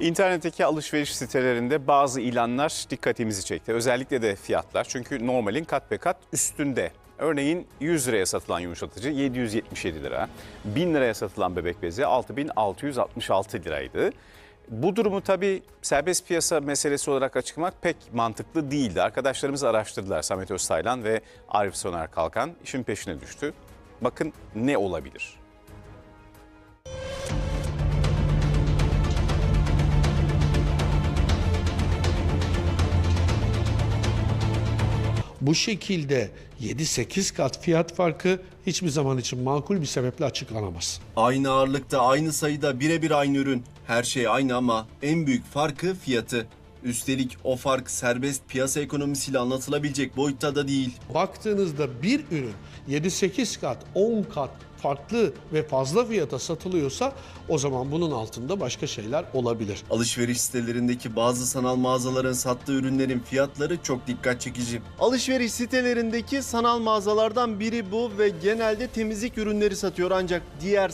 İnternetteki alışveriş sitelerinde bazı ilanlar dikkatimizi çekti. Özellikle de fiyatlar. Çünkü normalin kat be kat üstünde. Örneğin 100 liraya satılan yumuşatıcı 777 lira. 1000 liraya satılan bebek bezi 6666 liraydı. Bu durumu tabii serbest piyasa meselesi olarak açıklamak pek mantıklı değildi. Arkadaşlarımız araştırdılar. Samet Öztaylan ve Arif Soner Kalkan işin peşine düştü. Bakın ne olabilir? Bu şekilde 7-8 kat fiyat farkı hiçbir zaman için makul bir sebeple açıklanamaz. Aynı ağırlıkta, aynı sayıda, birebir aynı ürün. Her şey aynı ama en büyük farkı fiyatı. Üstelik o fark serbest piyasa ekonomisiyle anlatılabilecek boyutta da değil. Baktığınızda bir ürün 7-8 kat, 10 kat farklı ve fazla fiyata satılıyorsa o zaman bunun altında başka şeyler olabilir. Alışveriş sitelerindeki bazı sanal mağazaların sattığı ürünlerin fiyatları çok dikkat çekici. Alışveriş sitelerindeki sanal mağazalardan biri bu ve genelde temizlik ürünleri satıyor ancak diğer